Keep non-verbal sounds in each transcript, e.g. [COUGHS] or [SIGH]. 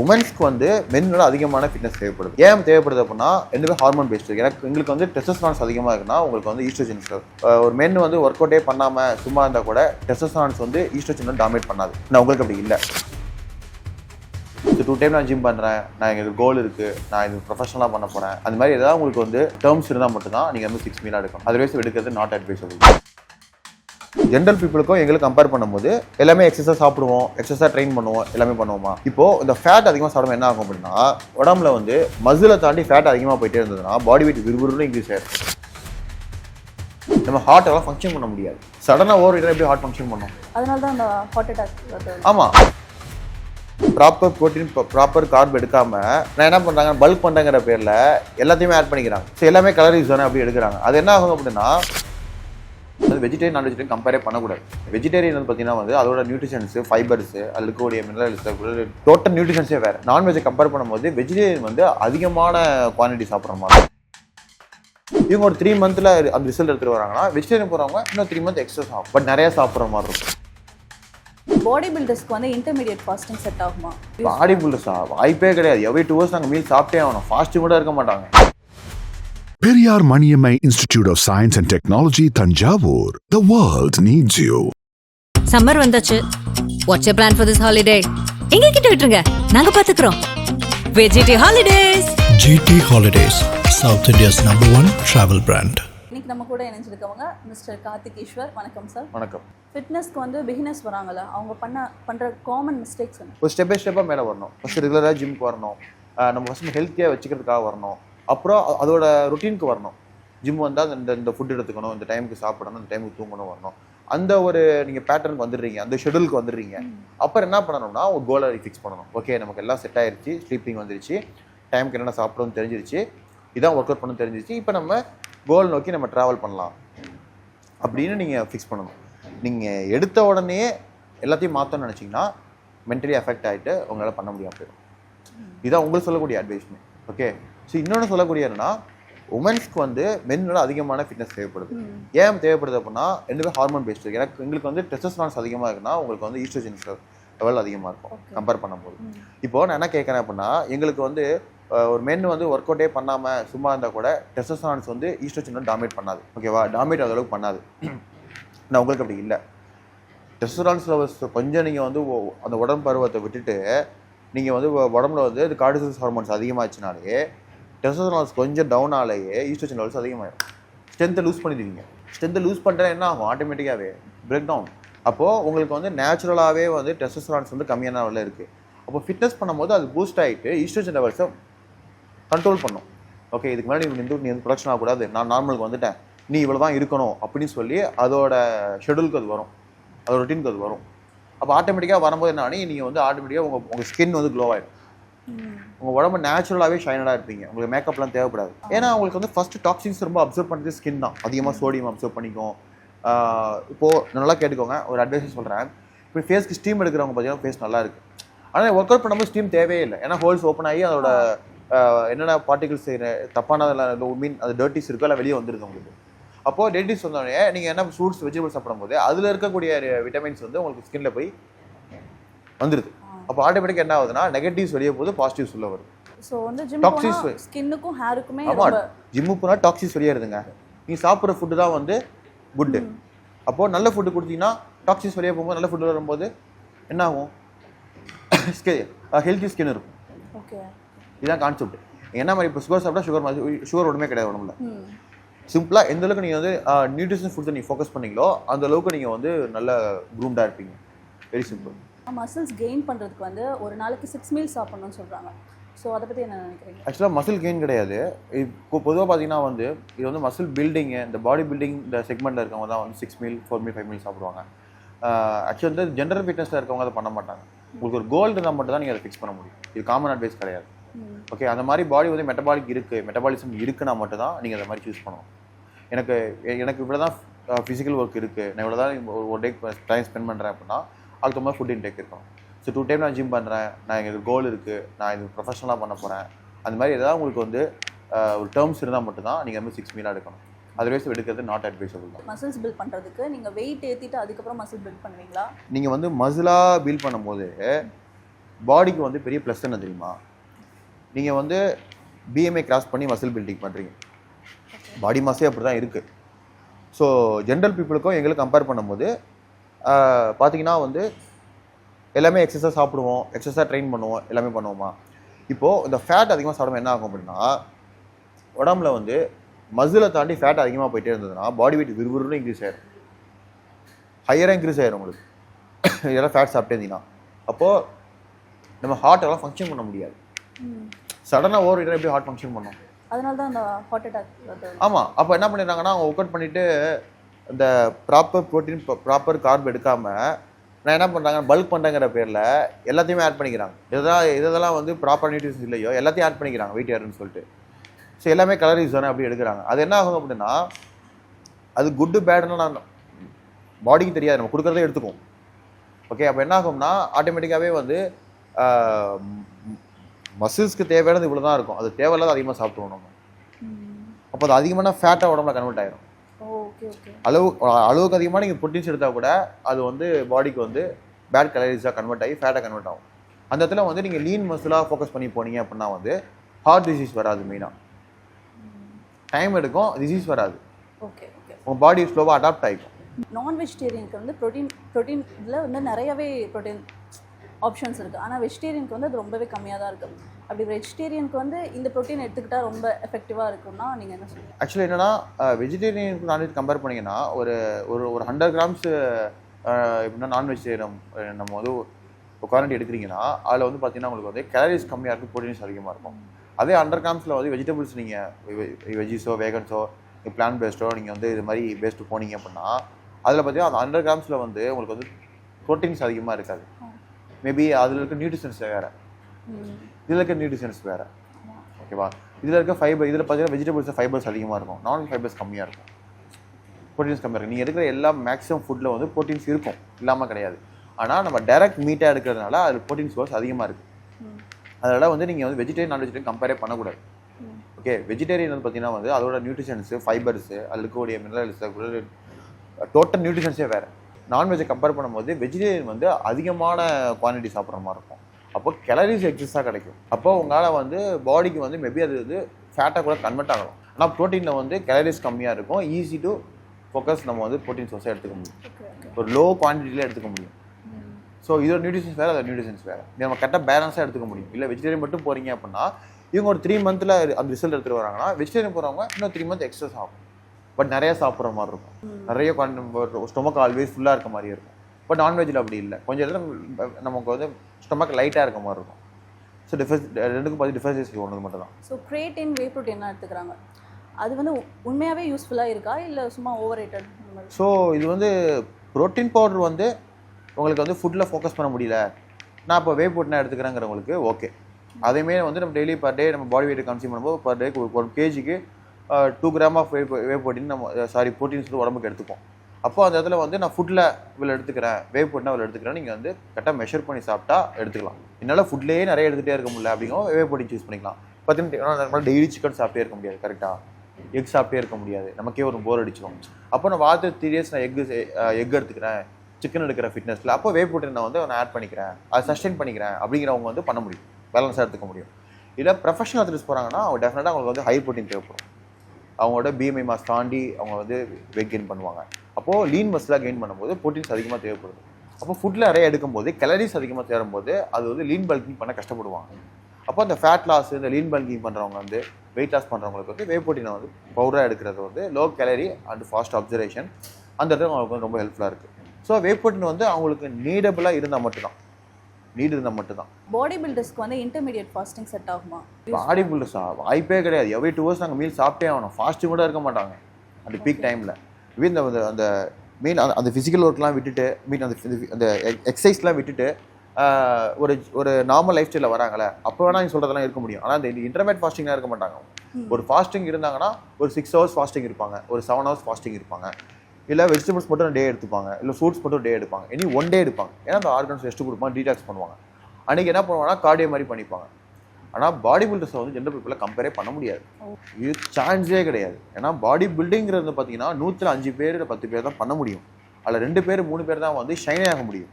உமன்ஸ்க்கு வந்து மென்னோட அதிகமான ஃபிட்னஸ் தேவைப்படுது. ஏன் தேவைப்படுது அப்படின்னா ரெண்டுமே ஹார்மோன் பேஸ்டு எனக்கு எங்களுக்கு வந்து டெஸ்டஸ்டான்ஸ் அதிகமாக இருக்குன்னா உங்களுக்கு வந்து ஈஸ்ட்ரோஜன்ஸ் ஒரு மென் வந்து ஒர்க் அவுட்டே பண்ணாமல் சும்மா இருந்தால் கூட டெஸ்டஸ்டான்ஸ் வந்து ஈஸ்ட்ரோஜன் டாமினேட் பண்ணாது. நான் உங்களுக்கு அப்படி இல்லை. டூ டைம் நான் ஜிம் பண்ணுறேன் நான் எங்களுக்கு கோல் இருக்குது நான் இது ப்ரொஃபஷனலாக பண்ண போகிறேன் அந்த மாதிரி ஏதாவது உங்களுக்கு வந்து டேர்ம்ஸ் இருந்தால் மட்டும்தான் நீங்கள் வந்து சிக்ஸ் மீலாக எடுக்கணும். அதர்வைஸ் எடுக்கிறது நாட் அட்வைசபிள் ஜென்ரல் பீப்புளுக்கும் எங்களுக்கு கம்பேர் பண்ணும்போது எல்லாமே எக்ஸசைஸ் சாப்பிடுவோம் எக்ஸசைஸ் ட்ரெயின் பண்ணுவோம் எல்லாமே பண்ணுவோமா? இப்போ இந்த ஃபேட் அதிகமாக சாப்பிடும் என்ன ஆகும் அப்படின்னா உடம்புல வந்து மசிலை தாண்டி ஃபேட் அதிகமாக போயிட்டே இருந்ததுன்னா பாடி வெயிட் விறுவிறுன்னு இன்க்ரீஸ் ஆயிடும் நம்ம ஹார்ட் எல்லாம் ஃபங்க்ஷன் பண்ண முடியாது. சடனாக ஓவர் எப்படி ஹார்ட் ஃபங்க்ஷன் பண்ணும்? அதனால தான் அந்த ஹார்ட் அட்டாக் ஆமாம் ப்ராப்பர் ப்ரோட்டீன் ப்ராப்பர் கார்ப் எடுக்காம நான் என்ன பண்றாங்க? பல்க் பண்றேங்கிற பேர்ல எல்லாத்தையுமே ஆட் பண்ணிக்கிறாங்க. ஸோ எல்லாமே கலரிஸ் தானே அப்படி எடுக்கிறாங்க. அது என்ன ஆகும் அப்படின்னா அது வெஜிடேரியன் நான் வெஜிடேரியன் கம்பேரே பண்ணக்கூடாது. வெஜிடேரியன் வந்து பார்த்தீங்கன்னா வந்து அதோட நியூட்ரிஷன்ஸ் ஃபைபர்ஸ் அதில் இருக்கக்கூடிய மினரல்ஸ் டோட்டல் நியூட்ரிஷன்ஸே வேறு. நான்வெஜ்ஜை கம்பேர் பண்ணும்போது வெஜிடேரியன் வந்து அதிகமான குவான்டிட்டி சாப்பிட்ற மாதிரி. இவங்க ஒரு த்ரீ மந்த்தில் அந்த ரிசல்ட் எடுத்துட்டு வராங்கன்னா வெஜிடேரியன் போகிறவங்க இன்னும் த்ரீ மந்த் எக்ஸ்ட்ரா சாப்பிடும் பட் நிறைய சாப்பிட்ற மாதிரி இருக்கும். பாடி பில்டர்ஸ்க்கு வந்து இன்டர்மீடியட் ஃபாஸ்டிங் செட் ஆகுமா? பாடி பில்டர்ஸா வாய்ப்பே கிடையாது. எவ்ரி டூ ஹவர்ஸ் நாங்கள் மீல் சாப்பிட்டே ஆகணும். ஃபாஸ்ட்டு கூட இருக்க மாட்டாங்க. Periyar Maniammai Institute of Science and Technology, Tanjavur. The world needs you. Summer வந்தாச்சு. What's you plan for this holiday எங்க கிட்ட விட்டுருங்க. நாங்க பாத்துக்கிறோம். வெஜிடி holidays GT Holidays, South India's number one travel brand. இன்னைக்கு நம்ம கூட இணைஞ்சிருக்கவங்க மிஸ்டர் கார்த்திக் ஈஸ்வர் வணக்கம் சார் வணக்கம். ஃபிட்னஸ்க்கு வந்து பிகினர்ஸ் வராங்கல்ல அவங்க பண்ண பண்ற காமன் மிஸ்டேக்ஸ் என்ன? ஒரு ஸ்டெப் பை ஸ்டெப்பாக மேலே வரணும். ஃபஸ்ட் ரெகுலராக ஜிம்க்கு வரணும். நம்ம ஃபஸ்ட் ஹெல்த்தியாக வச்சுக்கிறதுக்காக வரணும். அப்புறம் அதோட ருட்டீனுக்கு வரணும். ஜிம் வந்தால் இந்த இந்த ஃபுட் எடுத்துக்கணும் இந்த டைமுக்கு சாப்பிடணும் இந்த டைமுக்கு தூங்கணும் வரணும். அந்த ஒரு நீங்கள் பேட்டர்னுக்கு வந்துடுறீங்க அந்த ஷெடியூலுக்கு வந்துடுறீங்க. அப்புறம் என்ன பண்ணணும்னா உங்கள் கோலை ஃபிக்ஸ் பண்ணணும். ஓகே நமக்கு எல்லாம் செட் ஆயிருச்சு ஸ்லீப்பிங் வந்துருச்சு டைமுக்கு என்னென்ன சாப்பிடணும்னு தெரிஞ்சிருச்சு இதான் ஒர்க் அவுட் பண்ணணும் தெரிஞ்சிருச்சு இப்போ நம்ம கோல் நோக்கி நம்ம ட்ராவல் பண்ணலாம். அப்படின்னு நீங்கள் ஃபிக்ஸ் பண்ணணும். நீங்கள் எடுத்த உடனே எல்லாத்தையும் மாற்றணும்னு நினச்சிங்கன்னா மென்டலி அஃபெக்ட் ஆகிட்டு உங்களால் பண்ண முடியாம போயிடும். இதான் உங்களுக்கு சொல்லக்கூடிய அட்வைஸ்மே ஓகே ஸோ இன்னொன்று சொல்லக்கூடிய என்னன்னா உமன்ஸ்க்கு வந்து மென்னோட அதிகமான ஃபிட்னஸ் தேவைப்படுது. ஏன் தேவைப்படுது அப்படின்னா ரெண்டுமே ஹார்மோன் பேஸ்டு எனக்கு எங்களுக்கு வந்து டெஸ்டஸ்டான்ஸ் அதிகமாக இருக்குன்னா உங்களுக்கு வந்து ஈஸ்ட்ரோஜன்ஸ் லெவல் அதிகமாக இருக்கும் கம்பேர் பண்ணும்போது. இப்போ நான் என்ன கேட்குறேன் அப்படின்னா எங்களுக்கு வந்து ஒரு மென் வந்து ஒர்க் அவுட்டே பண்ணாமல் சும்மா இருந்தால் கூட டெஸ்டஸ்டான்ஸ் வந்து ஈஸ்ட்ரோஜன் டாமினேட் பண்ணாது. ஓகேவா டாமினேட் அளவுக்கு பண்ணாது. நான் உங்களுக்கு அப்படி இல்லை. டெஸ்டரான்ஸ் லெவல்ஸ் கொஞ்சம் நீங்கள் வந்து அந்த உடம்பு பருவத்தை விட்டுட்டு நீங்கள் வந்து உடம்புல வந்து இது கார்டிசல்ஸ் ஹார்மோன்ஸ் அதிகமாச்சுனாலே டெஸ்டரான்ஸ் கொஞ்சம் டவுன் ஆலையே ஈஸ்ட்ரோஜன் லெவல்ஸ் அதிகமாகிடும் ஸ்ட்ரென்த்தை லூஸ் பண்ணிடுவீங்க. ஸ்ட்ரென்த்தை லூஸ் பண்ணுறா என்ன ஆகும்? ஆட்டோமேட்டிக்காகவே பிரேக் டவுன் அப்போது உங்களுக்கு வந்து நேச்சுரலாகவே வந்து டெஸ்டரான்ஸ் வந்து கம்மியான லெவலில் இருக்குது அப்போ ஃபிட்னஸ் பண்ணும்போது அது பூஸ்ட் ஆகிட்டு ஈஸ்ட்ரோஜன் லெவல்ஸை கண்ட்ரோல் பண்ணும். ஓகே இதுக்கு முன்னாடி நீ வந்து நீ வந்து ப்ரொடக்ஷன் ஆகக்கூடாது. நான் நார்மலுக்கு வந்துட்டேன். நீ இவ்வளோ தான் இருக்கணும் அப்படின்னு சொல்லி அதோட ஷெடியூலுக்கு அது வரும். அதோட ரொட்டீனுக்கு அது வரும். அப்போ ஆட்டோமேட்டிக்காக வரும்போது என்ன நீங்கள் வந்து ஆட்டோமேட்டிக்காக உங்கள் உங்கள் ஸ்கின் வந்து க்ளோ ஆகிடும் உங்கள் உடம்பு நேச்சுரலாகவே ஷைனடாக இருப்பீங்க. உங்களுக்கு மேக்கப்லாம் தேவைப்படாது. ஏன்னா உங்களுக்கு வந்து ஃபர்ஸ்ட் டாக்ஸின்ஸ் ரொம்ப அப்சர்வ் பண்ணுறது ஸ்கின் தான். அதிகமாக சோடியம் அப்சர்வ் பண்ணிக்கும். ஆஹ் இப்போ நல்லா கேட்டுக்கோங்க. ஒரு அட்வைஸ் சொல்கிறேன் இப்போ ஃபேஸ்க்கு ஸ்டீம் எடுக்கிறவங்க பார்த்தீங்கன்னா ஃபேஸ் நல்லா இருக்கு. ஆனால் ஒர்க் அவுட் பண்ணும்போது ஸ்டீம் தேவையே இல்லை. ஏன்னா ஹோல்ஸ் ஓப்பன் ஆகி அதோட என்னென்ன பார்ட்டிகல்ஸ் தப்பானதில் மீன் அது டர்ட்டிஸ் இருக்கோ எல்லாம் வெளியே வந்துருது உங்களுக்கு. அப்போது டெர்ட்டிஸ் வந்தோடனே நீங்கள் என்ன ஃப்ரூட்ஸ் வெஜிடபிள்ஸ் சாப்பிடும்போது அதில் இருக்கக்கூடிய விட்டமின்ஸ் வந்து உங்களுக்கு ஸ்கின்ல போய் வந்துருது. அப்போ ஆட்டோமேட்டிக்காக என்ன ஆகுதுன்னா நெகட்டிவ்ஸ் வெளியே போகுது பாசிட்டிவ்ஸ் உள்ள வருது ஸோ வந்து ஜிம் வை. ஸ்கின்னுக்கும் ஹேருக்குமே ஆமா ரொம்ப ஜிம்மு போனால் டாக்ஸிஸ் வெளியேறுதுங்க நீ சாப்பிட்ற ஃபுட்டு தான் வந்து குட்டு அப்போது நல்ல ஃபுட்டு கொடுத்தீங்கன்னா டாக்ஸிஸ் வெளியே போகும்போது நல்ல ஃபுட்டு வரும்போது என்ன ஆகும்? [COUGHS] ஹெல்த்தி ஸ்கின் இருக்கும். ஓகே இதுதான் கான்செப்ட் என்ன மாதிரி இப்போ சுகர் சாப்பிட்டா சுகர் மாதிரி சுகர் ஒன்றுமே கிடையாது உடம்புல. சிம்பிளாக எந்த அளவுக்கு நீங்கள் வந்து நியூட்ரிஷன் ஃபுட்ஸை நீங்கள் ஃபோக்கஸ் பண்ணீங்களோ அந்த அளவுக்கு நீங்கள் வந்து நல்ல க்ரூம்டாக இருப்பீங்க. வெரி சிம்பிள் மசில்ஸ் கெயின் பண்றதுக்கு வந்து ஒரு நாளைக்கு சிக்ஸ் மீல் சாப்பிடணும்னு சொல்றாங்க. ஸோ அதை பத்தி என்ன நினைக்கிறீங்க? ஆக்சுவலாக மசில் கெயின் கிடையாது. இப்போ பொதுவாக பார்த்தீங்கன்னா வந்து இது வந்து மசில் பில்டிங்கு இந்த பாடி பில்டிங் இந்த செக்மெண்ட்டில் இருக்கவங்க தான் வந்து six meal four meal five meal சாப்பிடுவாங்க. ஆக்சுவலி வந்து ஜென்ரல் ஃபிட்னஸில் இருக்கவங்க அதை பண்ண மாட்டாங்க. உங்களுக்கு ஒரு கோல் இருந்தால் மட்டும் தான் நீங்கள் அதை ஃபிக்ஸ் பண்ண முடியும். இது காமன் அட்வைஸ் கிடையாது. ஓகே அந்த மாதிரி பாடி வந்து மெட்டபாலிக் இருக்குது மெட்டபாலிசம் இருக்குன்னா மட்டும் தான் நீங்கள் அதை மாதிரி சூஸ் பண்ணணும். எனக்கு எனக்கு இவ்வளோ தான் ஃபிசிக்கல் ஒர்க் இருக்குது நான் இவ்வளோ தான் ஒரு டே டைம் ஸ்பெண்ட் பண்ணுறேன் அப்படின்னா அதுக்கு மாதிரி ஃபுட் இன்டேக் இருக்கணும் ஸோ டூ டைம் நான் ஜிம் பண்ணுறேன் நான் எங்களுக்கு கோல் இருக்குது நான் இது ப்ரொஃபஷனலாக பண்ண போகிறேன் அந்த மாதிரி ஏதாவது உங்களுக்கு வந்து ஒரு டேர்ம்ஸ் இருந்தால் மட்டும் தான் நீங்கள் வந்து சிக்ஸ் மீலாக எடுக்கணும். அதர்வைஸ் எடுக்கிறது நாட் அட்வைசபிள் தான். மசில்ஸ் பில்ட் பண்றதுக்கு நீங்க வெயிட் ஏத்திட்டு அதுக்கப்புறம் மசில் பில்ட் பண்ணுவீங்களா? நீங்கள் வந்து மசிலாக பில்ட் பண்ணும்போது பாடிக்கு வந்து பெரிய ப்ளஸ் என்ன தெரியுமா? நீங்கள் வந்து பிஎம்ஐ கிராஸ் பண்ணி மசில் பில்டிங் பண்ணுறீங்க பாடி மாஸே அப்படி தான் இருக்குது ஸோ ஜென்ரல் பீப்புளுக்கும் எங்களுக்கு கம்பேர் பண்ணும்போது பார்த்தீங்கன்னா வந்து எல்லாமே எக்ஸஸாக சாப்பிடுவோம். எக்ஸஸாக ட்ரெயின் பண்ணுவோம். எல்லாமே பண்ணுவோமா? இப்போது இந்த ஃபேட் அதிகமாக சாப்பிடும் என்ன ஆகும் அப்படின்னா உடம்புல வந்து மசிலை தாண்டி ஃபேட் அதிகமாக போயிட்டே இருந்ததுன்னா பாடி வெயிட் விறுவிறுன்னு இன்க்ரீஸ் ஆயிரும். ஹையராக இன்க்ரீஸ் ஆயிரும் உங்களுக்கு. [COUGHS] இதெல்லாம் ஃபேட் சாப்பிட்டே இருந்தீங்கன்னா. அப்போது நம்ம ஹார்ட் எல்லாம் ஃபங்க்ஷன் பண்ண முடியாது. சடனாக ஓவர் எப்படி ஹார்ட் ஃபங்க்ஷன் பண்ணும்? அதனால தான் அந்த ஹார்ட் அட்டாக் ஆமாம் அப்போ என்ன பண்ணிடுறாங்கன்னா அவங்க ஒர்க் அவுட் பண்ணிவிட்டு இந்த ப்ராப்பர் ப்ரோட்டீன் ப்ராப்பர் கார்ப் எடுக்காமல் நான் என்ன பண்ணுறாங்க பல்க் பண்ணுறங்கிற பேரில் எல்லாத்தையுமே ஆட் பண்ணிக்கிறாங்க. இதெல்லாம் இதெல்லாம் வந்து ப்ராப்பர் நியூட்ரிஷன்ஸ் இல்லையோ எல்லாத்தையும் ஆட் பண்ணிக்கிறாங்க வெயிட் ஏறுன்னு சொல்லிட்டு. ஸோ எல்லாமே கலரிஸ் தானே அப்படி எடுக்கிறாங்க. அது என்ன ஆகும் அப்படின்னா அது குட்டு பேடுன்னு நான் பாடிக்கு தெரியாது. நம்ம கொடுக்குறதே எடுத்துக்கும் ஓகே அப்போ என்ன ஆகும்னா ஆட்டோமேட்டிக்காகவே வந்து மசில்ஸ்க்கு தேவையானது இவ்வளோ தான் இருக்கும். அது தேவையில்லாத அதிகமாக சாப்பிடுவோம் நம்ம. அப்போ அது அதிகமான ஃபேட்டாக உடம்புல கன்வெர்ட் ஆயிரும். அளவு அளவுக்கு அதிகமாக நீங்கள் ப்ரோட்டீன்ஸ் எடுத்தால் கூட அது வந்து பாடிக்கு வந்து பேட் கலரிஸாக கன்வெர்ட் ஆகி ஃபேட்டாக கன்வெர்ட் ஆகும். அந்த இடத்துல வந்து நீங்கள் லீன் மசிலாக ஃபோக்கஸ் பண்ணி போனீங்க அப்படின்னா வந்து ஹார்ட் டிசீஸ் வராது மெயினாக டைம் எடுக்கும் டிசீஸ் வராது. ஓகே உங்கள் பாடி ஸ்லோவாக அடாப்ட் ஆகிக்கும் நான் வெஜிடேரியனுக்கு வந்து ப்ரோட்டீன் ப்ரோட்டீன் இதில் வந்து நிறையவே ப்ரோட்டீன் ஆப்ஷன்ஸ் இருக்குது ஆனால் வெஜிடேரியனுக்கு வந்து அது ரொம்பவே கம்மியாக தான் இருக்குது அப்படி வெஜிடேரியனுக்கு வந்து இந்த ப்ரோட்டீன் எடுத்துக்கிட்டால் ரொம்ப எஃபெக்டிவாக இருக்கும்னா நீங்கள் என்ன சொல்லுங்கள் ஆக்சுவலி என்னன்னா வெஜிடேரியனுக்கு நான்வெஜ் கம்பேர் பண்ணீங்கன்னா ஒரு ஒரு ஒரு ஹண்ட்ரட் கிராம்ஸ் எப்படின்னா நான் வெஜிடேரியன் நம்ம வந்து குவாரண்டி எடுக்கிறீங்கன்னா அதில் வந்து பார்த்தீங்கன்னா உங்களுக்கு வந்து கேலரிஸ் கம்மியாக இருக்கும் ப்ரோட்டீன்ஸ் அதிகமாக இருக்கும். அதே ஹண்ட்ரட் கிராம்ஸில் வந்து வெஜிடபிள்ஸ் நீங்கள் வெஜிஸோ வேகன்ஸோ பிளான் பேஸ்டோ நீங்கள் வந்து இது மாதிரி பேஸ்டு போனீங்க அப்படின்னா அதில் பார்த்தீங்கன்னா அந்த ஹண்ட்ரட் கிராம்ஸில் வந்து உங்களுக்கு வந்து ப்ரோட்டீன்ஸ் அதிகமாக இருக்காது. மேபி அதில் இருக்க நியூட்ரிஷன்ஸ் வேறு. இதில் இருக்க நியூட்ரிஷன்ஸ் வேறு. ஓகேவா இதில் இருக்க ஃபைபர் இதில் பார்த்தீங்கன்னா வெஜிடபிள்ஸ் ஃபைபர்ஸ் அதிகமாக இருக்கும். நான் ஃபைபர்ஸ் கம்மியாக இருக்கும். ப்ரோட்டீன்ஸ் கம்மியாக இருக்கும். நீங்கள் எடுக்கிற எல்லா மேக்ஸிமம் ஃபுட்டில் வந்து ப்ரோட்டீன்ஸ் இருக்கும். இல்லாமல் கிடையாது. ஆனால் நம்ம டைரக்ட் மீட்டாக எடுக்கிறதுனால அதில் ப்ரோட்டீன் சோர்ஸ் அதிகமாக இருக்குது அதனால் வந்து நீங்கள் வந்து வெஜிடேரியன் நான் வெஜிடேரியன் கம்பேரே பண்ணக்கூடாது. ஓகே வெஜிடேரியன் வந்து பார்த்தீங்கன்னா வந்து அதோட நியூட்ரிஷன்ஸு ஃபைபர்ஸு அதில் இருக்கக்கூடிய மினரல்ஸ் டோட்டல் நியூட்ரிஷன்ஸே வேறு. நான்வெஜ்ஜை கம்பேர் பண்ணும்போது வெஜிடேரியன் வந்து அதிகமான குவான்டிட்டி சாப்பிட்ற மாதிரி இருக்கும். அப்போ கேலரிஸ் எக்ஸஸாக கிடைக்கும். அப்போ உங்களால் வந்து பாடிக்கு வந்து மேபி அது வந்து ஃபேட்டாக கூட கன்வெர்ட் ஆகலாம். ஆனால் ப்ரோட்டீனில் வந்து கேலரிஸ் கம்மியாக இருக்கும். ஈஸி டு ஃபோக்கஸ் நம்ம வந்து ப்ரோட்டீன் சோர்ஸாக எடுத்துக்க முடியும். ஒரு லோ குவான்டிட்டியில் எடுத்துக்க முடியும். ஸோ இதோட நியூட்ரிஷன்ஸ் வேறு அதோட நியூட்ரிஷன்ஸ் வேறு. நம்ம கரெக்டாக பேலன்ஸாக எடுத்துக்க முடியும். இல்லை வெஜிடேரியன் மட்டும் போகிறீங்க அப்படின்னா இவங்க ஒரு த்ரீ மந்த்தில் அந்த ரிசல்ட் எடுத்துகிட்டு வராங்கன்னா வெஜிடேரியன் போகிறவங்க இன்னும் த்ரீ மந்த் எக்ஸஸ் ஆகும். பட் நிறைய சாப்பிட்ற மாதிரி இருக்கும். நிறைய ஸ்டொமக் ஆல்வேஸ் ஃபுல்லாக இருக்க மாதிரி இருக்கும். பட் நான்வெஜ்ஜில் அப்படி இல்லை. கொஞ்சம் இடத்துல நமக்கு வந்து ஸ்டொமக் லைட்டாக இருக்க மாதிரி இருக்கும். ஸோ டிஃபரன்ஸ் ரெண்டுக்கும் பார்த்து டிஃபரன்சஸ் ஒன்று மட்டும் தான் ஸோ கிரியேட்டின் வே ப்ரோட்டீன்லாம் எடுத்துக்கிறாங்க. அது வந்து உண்மையாகவே யூஸ்ஃபுல்லாக இருக்கா? இல்லை சும்மா ஓவர் ரேட்டட் ஸோ இது வந்து ப்ரோட்டீன் பவுடர் வந்து உங்களுக்கு வந்து ஃபுட்டில் ஃபோக்கஸ் பண்ண முடியல. நான் இப்போ வே ப்ரோட்டீனாக எடுத்துக்கிறேங்கிறவங்களுக்கு ஓகே அதேமே வந்து நம்ம டெய்லி பர் டே நம்ம பாடி வெயிட் கன்சியூம் பண்ணும்போது பர் டேக்கு ஒரு கேஜிக்கு two gram of whey whey protein நம்ம சாரி ப்ரோட்டீன்ஸ் வந்து உடம்புக்கு எடுத்துப்போம். அப்போ அந்த இடத்துல வந்து நான் ஃபுட்டில் இவ்வளோ எடுத்துக்கிறேன். வேவ் ப்ரோட்டீனாக இவ்வளோ எடுத்துக்கிறேன். நீங்கள் வந்து கரெக்டாக மெஷர் பண்ணி சாப்பிட்டா எடுத்துக்கலாம். என்னால் ஃபுட்லேயே நிறைய எடுத்துகிட்டே இருக்க முடியல அப்படிங்கும் வேவ் ப்ரோட்டீன் சூஸ் பண்ணிக்கலாம். பார்த்தீங்கன்னா டெய்லி சிக்கன் சாப்பிட்டே இருக்க முடியாது கரெக்டாக எக் சாப்பிட்டே இருக்க முடியாது. நமக்கே ஒரு போர் அடிச்சிடும் அப்போ நான் வாரத்தில் த்ரீ டேஸ் நான் எக் எக் எடுத்துக்கிறேன். சிக்கன் எடுக்கிற ஃபிட்னஸில் அப்போ வே ப்ரோட்டீன் நான் வந்து நான் ஆட் பண்ணிக்கிறேன். அதை சஸ்டெயின் பண்ணிக்கிறேன் அப்படிங்கிறவங்க வந்து பண்ண முடியும். பேலன்ஸாக எடுத்துக்க முடியும். இல்லை ப்ரொஃபஷனல் அத்லீட்ஸ் போகிறாங்கன்னா அவங்க டெஃபினட்டாக அவங்களுக்கு வந்து ஹை ப்ரோட்டீன் தேவைப்படும். அவங்களோட பிஎம்ஐ மாஸ் தாண்டி அவங்க வந்து வெயிட் கெயின் பண்ணுவாங்க. அப்போது லீன் மஸ்லாம் கெயின் பண்ணும்போது ப்ரோட்டீன்ஸ் அதிகமாக தேவைப்படுது. அப்போ ஃபுட்டில் நிறைய எடுக்கும்போது கேலரிஸ் அதிகமாக தேரும்போது அது வந்து லீன் பல்கிங் பண்ண கஷ்டப்படுவாங்க. அப்போ அந்த ஃபேட் லாஸ் இந்த லீன் பல்கிங் பண்ணுறவங்க வந்து வெயிட் லாஸ் பண்ணுறவங்களுக்கு வந்து வே ப்ரோட்டீனை வந்து பவுடராக எடுக்கிறது வந்து low calorie and fast observation அந்த இடத்துல அவங்களுக்கு வந்து ரொம்ப ஹெல்ப்ஃபுல்லாக இருக்குது ஸோ வே ப்ரோட்டீன் வந்து அவங்களுக்கு நீடபுளாக இருந்தால் மட்டும்தான். நீடு இருந்தால் மட்டும்தான். பாடி பில்டர்ஸ்க்கு வந்து இன்டர்மீடியட் ஃபாஸ்டிங் செட் ஆகுமா? பாடி பில்டர்ஸா வாய்ப்பே கிடையாது. எவ்ரி டூ ஹவர்ஸ் நாங்கள் மீல் சாப்பிட்டே ஆகணும். ஃபாஸ்ட்டு கூட இருக்க மாட்டாங்க. அந்த பீக் டைமில் இந்த அந்த அந்த மீன் அந்த அந்த ஃபிசிக்கல் ஒர்க்லாம் விட்டுட்டு மீன் அந்த அந்த எக்ஸசைஸ்லாம் விட்டுட்டு ஒரு ஒரு நார்மல் லைஃப் ஸ்டைலில் வராங்களே அப்போ வேணால் நீங்கள் சொல்கிறதெல்லாம் இருக்க முடியும். ஆனால் இந்த இன்டர்மேட் ஃபாஸ்டிங்லாம் இருக்க மாட்டாங்க. ஒரு ஃபாஸ்டிங் இருந்தாங்கன்னா ஒரு சிக்ஸ் ஹவர்ஸ் ஃபாஸ்டிங் இருப்பாங்க ஒரு செவன் ஹவர்ஸ் ஃபாஸ்டிங் இருப்பாங்க. இல்லை வெஜிடபிள்ஸ் மட்டும் டே எடுத்துப்பாங்க இல்லை ஃப்ரூட்ஸ் மட்டும் டே எடுப்பாங்க இனி ஒன் டே எடுப்பாங்க. ஏன்னா அந்த ஆர்கன்ஸ் ரெஸ்ட் கொடுப்பாங்க டீடாக்ஸ் பண்ணுவாங்க. அன்றைக்கி என்ன பண்ணுவாங்கன்னா கார்டியோ மாதிரி பண்ணிப்பாங்க. ஆனால் பாடி பில்டர்ஸை வந்து ஜென்ரல் பீப்புளில் கம்பேரே பண்ண முடியாது. இது சான்ஸே கிடையாது. ஏன்னா பாடி பில்டிங்கிறது பார்த்தீங்கன்னா நூற்றில் அஞ்சு பேர் இல்லை பத்து பேர் தான் பண்ண முடியும். அதில் ரெண்டு பேர் மூணு பேர் தான் வந்து ஷைனே ஆக முடியும்.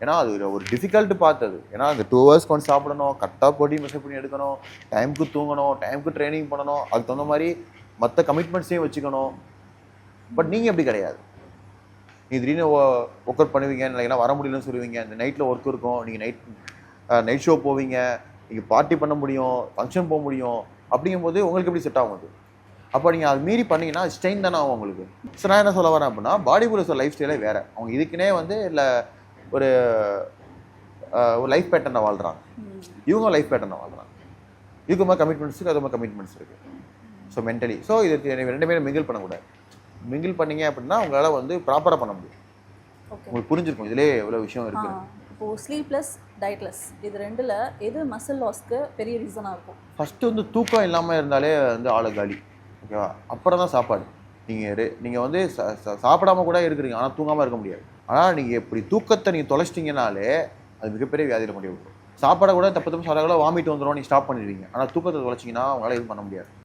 ஏன்னா அது ஒரு- டிஃபிகல்ட்டு டிஃபிகல்ட் பார்த்தது. ஏன்னா அந்த டூ ஹவர்ஸ் கொண்டு சாப்பிடணும் கரெக்டாக போட்டி மெசேஜ் பண்ணி எடுக்கணும் டைமுக்கு தூங்கணும் டைமுக்கு ட்ரைனிங் பண்ணணும் அதுக்கு தகுந்த மாதிரி மற்ற கமிட்மெண்ட்ஸையும் வச்சுக்கணும். பட் நீங்கள் எப்படி கிடையாது. நீ திடீர்னு ஒர்க் அவுட் பண்ணுவீங்க இல்லைன்னா வர முடியலன்னு சொல்லுவீங்க. இந்த நைட்டில் ஒர்க் இருக்கும். நீங்கள் நைட் நைட் ஷோ போவீங்க. நீங்கள் பார்ட்டி பண்ண முடியும் ஃபங்க்ஷன் போக முடியும் அப்படிங்கும்போது உங்களுக்கு எப்படி செட் ஆகும் அது? அப்போ நீங்கள் அது மீறி பண்ணீங்கன்னா ஸ்ட்ரெயின் தானே ஆகும் உங்களுக்கு. ஸோ நான் என்ன சொல்ல வரேன் அப்படின்னா பாடி பில்டர்ஸ் லைஃப் ஸ்டைலே வேறு. அவங்க இதுக்குன்னே வந்து இல்லை ஒரு ஒரு லைஃப் பேட்டர்னை வாழ்கிறாங்க இவங்க லைஃப் பேட்டர்னை வாழ்கிறாங்க இதுக்கு மாதிரி கமிட்மெண்ட்ஸ் இருக்குது அது மாதிரி கமிட்மெண்ட்ஸ் இருக்குது ஸோ மென்டலி ஸோ இதுக்கு நீங்க ரெண்டு பேரும் மிங்கிள் பண்ணக்கூடாது. மிங்கிள் பண்ணீங்க அப்படின்னா உங்களால் வந்து ப்ராப்பராக பண்ண முடியும். உங்களுக்கு புரிஞ்சிருக்கும் இதுலேயே எவ்வளோ விஷயம் இருக்குது இப்போது ஸ்லீப்லெஸ் டயட்லெஸ் இது ரெண்டில் எது மசில் லாஸ்க்கு பெரிய ரீசனாக இருக்கும்? ஃபஸ்ட்டு வந்து தூக்கம் இல்லாமல் இருந்தாலே வந்து ஆளை காலி. ஓகேவா அப்புறம் தான் சாப்பாடு. நீங்கள் நீங்கள் வந்து சா- சாப்பிடாம கூட இருக்கிறீங்க. ஆனால் தூங்காமல் இருக்க முடியாது. ஆனால் நீங்கள் இப்படி தூக்கத்தை நீங்கள் தொலைச்சிட்டிங்கனாலே அது மிகப்பெரிய வியாதியில் முடிவு சாப்பாடை கூட தப்பு தப்பு சாப்பிட கூட வாமிட் வந்துடும் நீங்கள் ஸ்டாப் பண்ணிடுவீங்க. ஆனால் தூக்கத்தை தொலைச்சிங்கன்னா உங்களால் எதுவும் பண்ண முடியாது.